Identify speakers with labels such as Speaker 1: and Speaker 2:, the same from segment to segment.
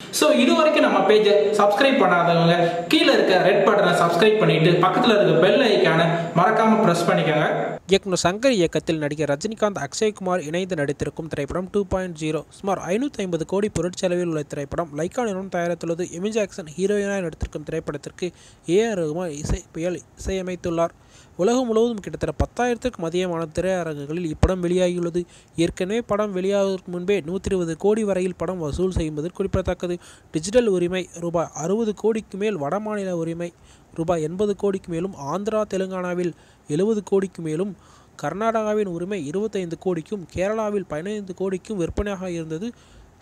Speaker 1: So இது வரைக்கும் நம்ம பேஜை சப்ஸ்கிரைப் பண்ணாதவங்க கீழே இருக்க ரெட் பட்டனை சப்ஸ்கிரைப் பண்ணிட்டு பக்கத்தில் இருக்க பெல் ஐக்கான மறக்காம ப்ரெஸ் பண்ணிக்கோங்க.
Speaker 2: இயக்குனர் சங்கர் இயக்கத்தில் நடிகர் ரஜினிகாந்த் அக்ஷய்குமார் இணைந்து நடித்திருக்கும் திரைப்படம் டூ பாயிண்ட் ஜீரோ சுமார் ஐநூற்றி ஐம்பது கோடி பொருட்செலவில் உள்ள திரைப்படம் லைக்கா நிறுவனம் தயாரித்துள்ளது. எமி. ஜாக்சன் ஹீரோயினாக நடித்திருக்கும் திரைப்படத்திற்கு ஏ. ஆர். ரகுமான் இசை புயல் இசையமைத்துள்ளார். உலகம் முழுவதும் கிட்டத்தட்ட பத்தாயிரத்துக்கும் அதிகமான திரையரங்குகளில் இப்படம் வெளியாகியுள்ளது. ஏற்கனவே படம் வெளியாவதற்கு முன்பே நூற்றி இருபது கோடி வரையில் படம் வசூல் செய்வது குறிப்பிடத்தக்கது. டிஜிட்டல் உரிமை ரூபாய் அறுபது கோடிக்கு மேல் வடமாநில உரிமை. ரூபாய் எண்பது கோடிக்கு மேலும் ஆந்திரா தெலுங்கானாவில் எழுபது கோடிக்கு மேலும் கர்நாடகாவின் உரிமை இருபத்தைந்து கோடிக்கும் கேரளாவில் பதினைந்து கோடிக்கும் விற்பனையாக இருந்தது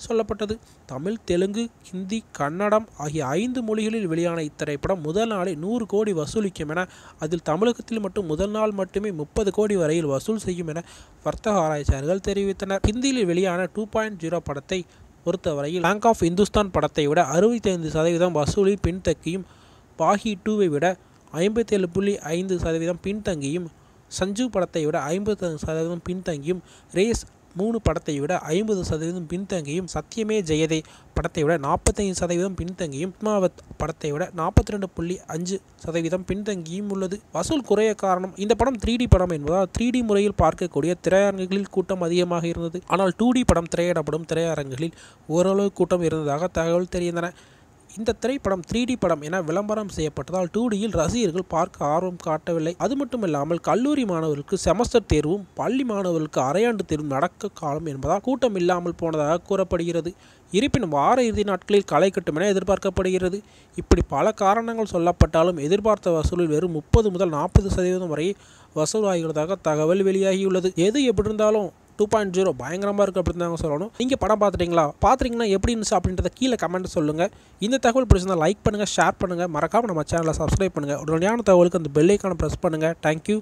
Speaker 2: சொல்லப்பட்டது. தமிழ் தெலுங்கு ஹிந்தி கன்னடம் ஆகிய ஐந்து மொழிகளில் வெளியான இத்திரைப்படம் முதல் நாளே நூறு கோடி வசூலிக்கும் என அதில் தமிழகத்தில் மட்டும் முதல் நாள் மட்டுமே முப்பது கோடி வரையில் வசூல் செய்யும் என வர்த்தக ஆராய்ச்சியாளர்கள் தெரிவித்தனர். ஹிந்தியில் வெளியான டூ பாயிண்ட் ஜீரோ படத்தை பொறுத்தவரையில் பேங்க் ஆஃப் இந்துஸ்தான் படத்தை விட அறுபத்தைந்து சதவீதம் வசூலில் பின்தக்கியும் பாகி டூவை விட ஐம்பத்தேழு புள்ளி ஐந்து சதவீதம் பின்தங்கியும் சஞ்சு படத்தை விட ஐம்பது சதவீதம் பின்தங்கியும் ரேஸ் மூணு படத்தை விட ஐம்பது சதவீதம் பின்தங்கியும் சத்தியமே ஜெயதே படத்தை விட நாற்பத்தைந்து சதவீதம் பின்தங்கியும் பத்மாவத் படத்தை விட நாற்பத்தி ரெண்டு புள்ளி அஞ்சு சதவீதம் பின்தங்கியும் உள்ளது. வசூல் குறைய காரணம் இந்த படம் த்ரீ டி படம் என்பதால் த்ரீ டி முறையில் பார்க்கக்கூடிய திரையரங்குகளில் கூட்டம் அதிகமாக இருந்தது. ஆனால் டூ டி படம் திரையிடப்படும் திரையரங்குகளில் ஓரளவு கூட்டம் இருந்ததாக தகவல் தெரிந்தன இந்த திரைப்படம் த்ரீ டி படம் என விளம்பரம் செய்யப்பட்டதால் டூ டியில் ரசிகர்கள் பார்க்க ஆர்வம் காட்டவில்லை. அது மட்டும் இல்லாமல் கல்லூரி மாணவர்களுக்கு செமஸ்டர் தேர்வும் பள்ளி மாணவர்களுக்கு அரையாண்டு தேர்வும் நடக்க காலம் என்பதால் கூட்டம் இல்லாமல் போனதாக கூறப்படுகிறது. இருப்பினும் வார இறுதி நாட்களில் களை கட்டும் என எதிர்பார்க்கப்படுகிறது. இப்படி பல காரணங்கள் சொல்லப்பட்டாலும் எதிர்பார்த்த வசூலில் வெறும் முப்பது முதல் நாற்பது சதவீதம் வரை வசூலாகிறதாக தகவல் வெளியாகியுள்ளது. எது எப்படி இருந்தாலும் டூ பாயிண்ட் ஜீரோ பயங்கரமாக இருக்குது அப்படின்னு தாங்க சொல்லணும். நீங்கள் படம் பார்த்துட்டீங்களா? பார்த்துட்டீங்கன்னா எப்படி இருந்துச்சு அப்படின்றத கீழே கமெண்ட் சொல்லுங்கள் இந்த தகவல் பிடிச்சிருந்தா லைக் பண்ணுங்கள் ஷேர் பண்ணுங்கள் மறக்காமல் நம்ம சேனலை சப்ஸ்கிரைப் பண்ணுங்கள் உடனடியான தகவலுக்கு அந்த பெல்லைக்கான ப்ரெஸ் பண்ணுங்கள் தேங்க்யூ